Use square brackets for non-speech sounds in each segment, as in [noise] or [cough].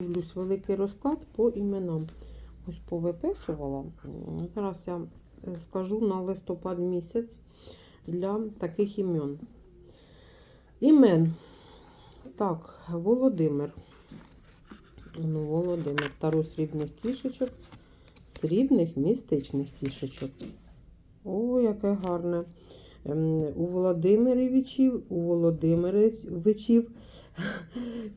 Дивлюсь великий розклад по іменам. Ось повиписувала. Зараз я скажу на листопад місяць для таких імен. Імен. Так, Володимир. Ну, Володимир. Таро срібних кішечок. Срібних містичних кішечок. О, яке гарне. Ем, У Володимировичів, у Володимировичів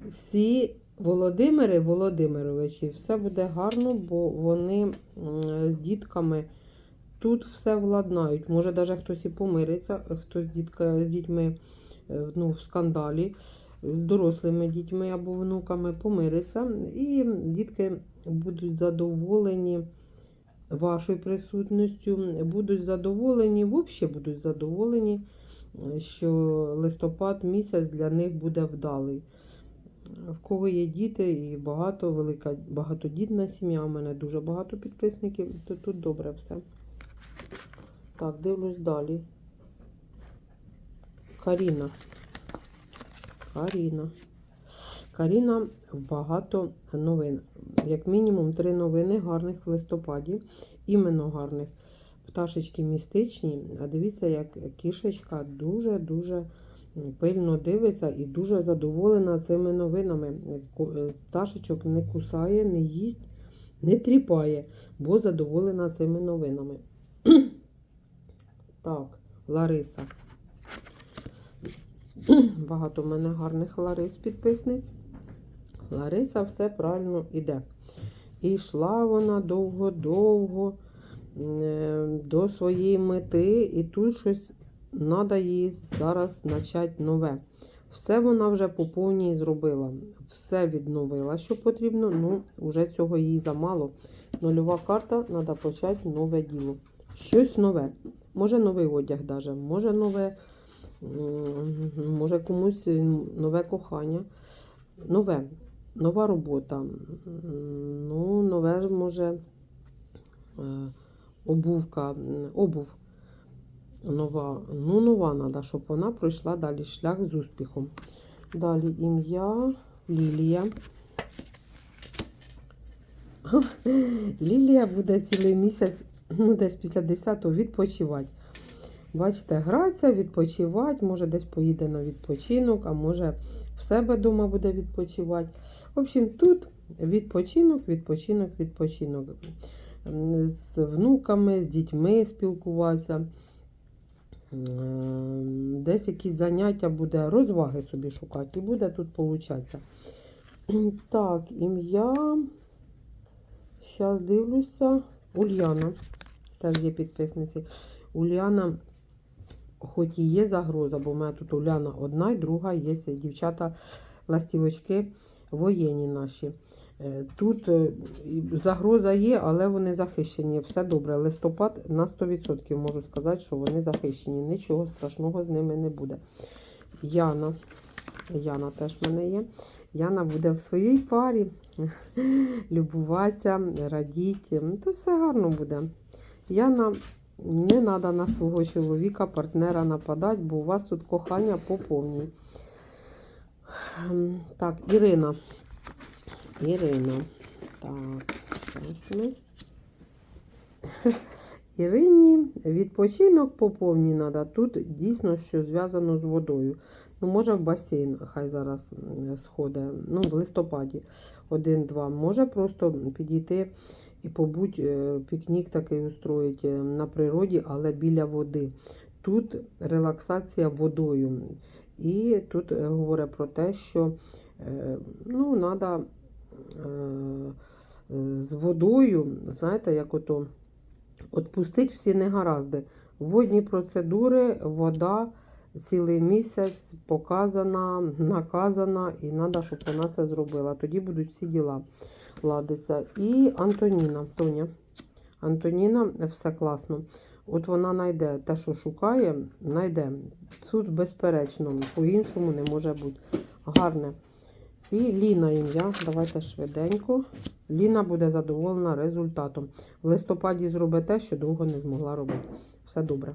всі Володимири Володимировичі, все буде гарно, бо вони з дітками тут все владнають. Може, навіть хтось і помириться, хтось дітка, з дітьми е, ну, в скандалі, з дорослими дітьми або внуками помириться. І дітки будуть задоволені вашою присутністю, будуть задоволені, взагалі будуть задоволені, е, що листопад місяць для них буде вдалий. В кого є діти і багато, велика багатодітна сім'я, у мене дуже багато підписників, то тут добре все. Так, дивлюсь далі. Каріна. Каріна. Каріна багато новин. Як мінімум три новини гарних в листопаді. Іменно гарних. Пташечки містичні. А дивіться, як кішечка дуже-дуже пильно дивиться і дуже задоволена цими новинами. Е, Пташечок не кусає, не їсть, не тріпає, бо задоволена цими новинами. [clears throat] Так, Лариса. [clears throat] Багато в мене гарних Ларис підписниць. Лариса все правильно іде. І йшла вона довго-довго е, до своєї мети, і тут щось треба їй зараз почати нове. Все вона вже по повній зробила. Все відновила, що потрібно. Ну, вже цього їй замало. Нульова карта, треба почати нове діло. Щось нове. Може новий одяг, даже, може нове, може комусь нове кохання. Нове, нова робота. Ну, нове, може, е, обувка, обув нова. Ну, нова треба, щоб вона пройшла далі шлях з успіхом. Далі ім'я Лілія. [laughs] Лілія буде цілий місяць, ну, десь після 10-го відпочивати. Бачите, гратися, відпочивати, може десь поїде на відпочинок, а може в себе вдома буде відпочивати. В общем, тут відпочинок, відпочинок, відпочинок. З внуками, з дітьми спілкуватися. М, Десь якісь заняття буде, розваги собі шукати. І буде тут получатися. [clears throat] Так, ім'я. Зараз дивлюся. Ульяна. Теж є підписниці. Уляна, хоч і є загроза, бо в мене тут Уляна одна і друга є дівчата ластівочки воєнні наші. Е, Тут е, загроза є, але вони захищені. Все добре. Листопад на 100% можу сказати, що вони захищені. Нічого страшного з ними не буде. Яна. Яна теж в мене є. Яна буде в своїй парі [laughs] любуватися, радіти. Ну, Тут все гарно буде. Яна, не треба на свого чоловіка, партнера нападати, бо у вас тут кохання по повній. Ем, Так, Ірина. Ірина. Так, зараз ми. [laughs] Ірині відпочинок по треба. Тут дійсно що зв'язано з водою. Ну, може, в басейн хай зараз сходить. Ну, в листопаді один-два. Може просто підійти і побудь е, пікнік такий устроїть е, на природі, але біля води. Тут релаксація водою. І тут е, говорить про те, що ну, треба з водою, знаєте, як ото відпустити всі негаразди. Водні процедури, вода цілий місяць показана, наказана, і треба, щоб вона це зробила. Тоді будуть всі діла ладиться. І Антоніна, Тоня. Антоніна, все класно. От вона знайде те, що шукає, знайде. Тут, безперечно, по-іншому не може бути. Гарне. І Ліна ім'я. Давайте швиденько. Ліна буде задоволена результатом. В листопаді зробить те, що довго не змогла робити. Все добре.